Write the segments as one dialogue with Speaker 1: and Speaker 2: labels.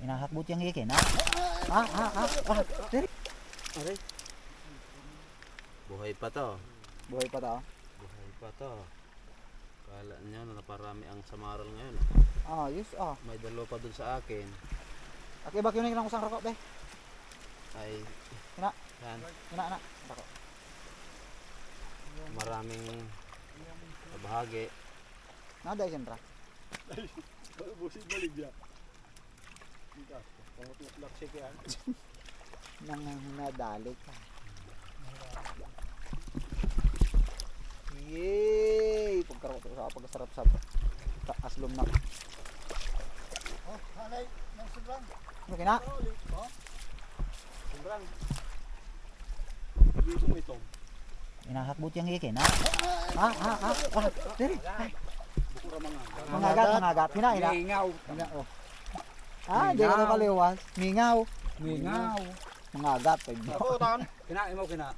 Speaker 1: Inahakbot yung ikin, ha? Ah, ah, ah, ah. Dali. Aray,
Speaker 2: Buhay pa to.
Speaker 1: buhay pa to.
Speaker 2: Buhay pa to. Kala nyo na naparami ang samaral ngayon.
Speaker 1: Ah, yes, ah.
Speaker 2: May dalawa pa dun sa akin.
Speaker 1: Aki ba kinunin ko sang rako, be?
Speaker 2: Ay,
Speaker 1: Ina.
Speaker 2: yan.
Speaker 1: Ina, ina. Rako.
Speaker 2: Maraming bahagi.
Speaker 1: Nada yan, ra.
Speaker 3: Busit balik dia. Pangutlak siya kaya.
Speaker 1: Nang nadali ka. Yay! Pagkarako to sa pagkasarap sa sa aslom na.
Speaker 3: Oh, hanay, nang sobrang.
Speaker 1: Ano kina?
Speaker 3: Oh. Sobrang. Dito mo itong.
Speaker 1: Inahakbot yung ikin, ha? Ah, ah, ah. ah. Dali. Ay,
Speaker 3: Bukura mga.
Speaker 1: Mangagat. Hina, hina.
Speaker 4: Mingaw.
Speaker 1: Hina, oh. Ah, di ka na kaliwas. Mingaw.
Speaker 4: Mingaw.
Speaker 1: Mangagat. Ay,
Speaker 3: Ako, tan.
Speaker 4: Kinain mo, kina.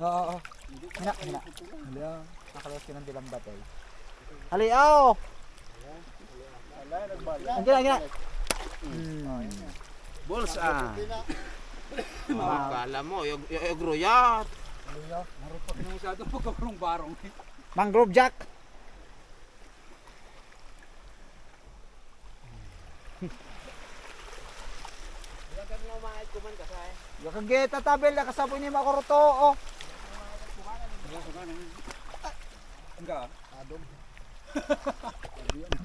Speaker 4: Oo, oo, oo.
Speaker 1: Hina, hina.
Speaker 4: Hala.
Speaker 1: Nakalawas ka ng dilang batay.
Speaker 3: Wala, nagbalik.
Speaker 1: Ang gina, gina. Hmm.
Speaker 2: Bulls ah.
Speaker 3: Kina.
Speaker 2: Oh, kala mo, yung groyat.
Speaker 4: Marot pa kina masyado pagkabarong-barong.
Speaker 1: Mangrove Jack. Yakageta tabel na kasapo ni Makoruto. Oh.
Speaker 4: Enggak.